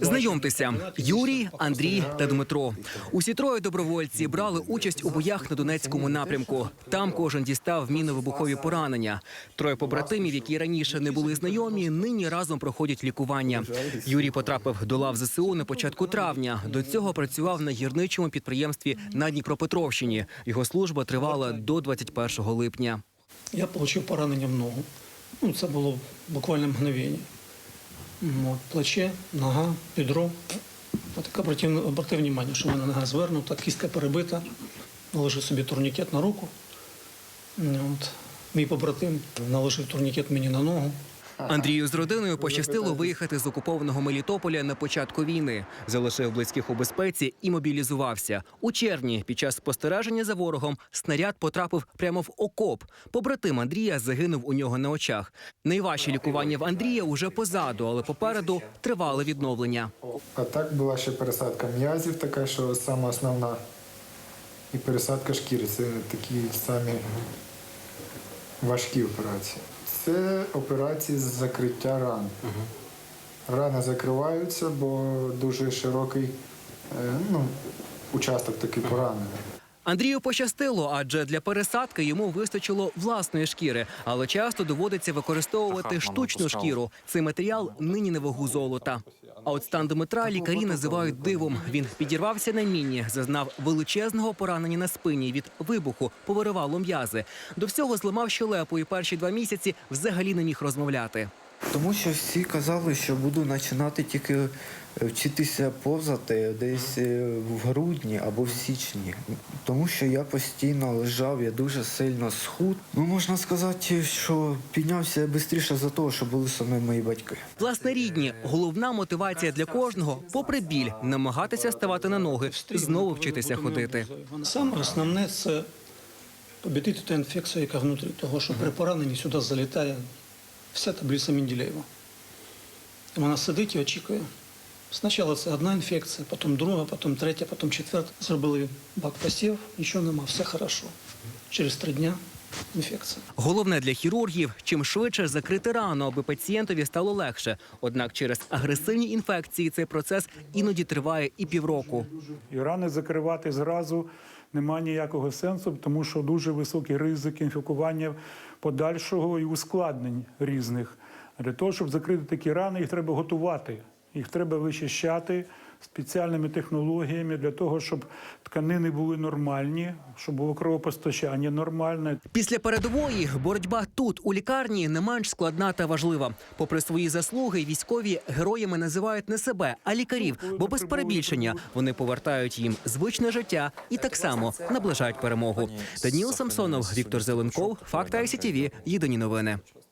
Знайомтеся, Юрій, Андрій та Дмитро. Усі троє добровольці брали участь у боях на Донецькому напрямку. Там кожен дістав мінно-вибухові поранення. Троє побратимів, які раніше не були знайомі, нині разом проходять лікування. Юрій потрапив до лав ЗСУ на початку травня. До цього працював на гірничому підприємстві на Дніпропетровщині. Його служба тривала до 21 липня. Я отримав поранення в ногу. Ну, це було буквально мгновення. От, плече, нога, підро. Обрати внимание, що в мене нога звернута, кістка перебита. Наложив собі турнікет на руку. От. Мій побратим наложив турнікет мені на ногу. Андрію з родиною пощастило виїхати з окупованого Мелітополя на початку війни. Залишив близьких у безпеці і мобілізувався. У червні під час спостереження за ворогом снаряд потрапив прямо в окоп. Побратим Андрія загинув у нього на очах. Найважче лікування в Андрія уже позаду, але попереду тривале відновлення. А так була ще пересадка м'язів, така, що сама основна. І пересадка шкіри. Це такі самі важкі операції. Це операції з закриття ран. Рани закриваються, бо дуже широкий е, ну, участок такий поранений. Андрію пощастило, адже для пересадки йому вистачило власної шкіри, але часто доводиться використовувати штучну шкіру. Цей матеріал нині на вагу золота. А от стан Дмитра лікарі називають дивом. Він підірвався на міні, зазнав величезного поранення на спині від вибуху, повиривало м'язи. До всього зламав щелепу і перші два місяці взагалі не міг розмовляти. Тому що всі казали, що буду починати тільки е, вчитися повзати десь е, в грудні або в січні. Тому що я постійно лежав, я дуже сильно схуд. Ну можна сказати, що піднявся я швидше за того, що були саме мої батьки. Власне рідні, головна мотивація для кожного, попри біль, намагатися ставати на ноги, знову вчитися ходити. Саме основне це побідити ту інфекцію, яка внутрі того, що при пораненні сюди залітає вся таблиця Менделєєва. І вона сидить і очікує. Спочатку це одна інфекція, потім друга, потім третя, потім четверта. Зробили бак посів, нічого нема, все хорошо. Через три дня інфекція. Головне для хірургів чим швидше закрити рану, аби пацієнтові стало легше. Однак через агресивні інфекції цей процес іноді триває і півроку. І рани закривати зразу немає ніякого сенсу, тому що дуже високий ризик інфікування подальшого і ускладнень різних. Для того, щоб закрити такі рани, їх треба готувати. Їх треба вичищати спеціальними технологіями для того, щоб тканини були нормальні, щоб було кровопостачання нормальне. Після передової боротьба тут у лікарні не менш складна та важлива. Попри свої заслуги, військові героями називають не себе, а лікарів, бо без перебільшення вони повертають їм звичне життя і так само наближають перемогу. Даніл Самсонов, Віктор Зеленков, Факт ICTV, Єдині новини.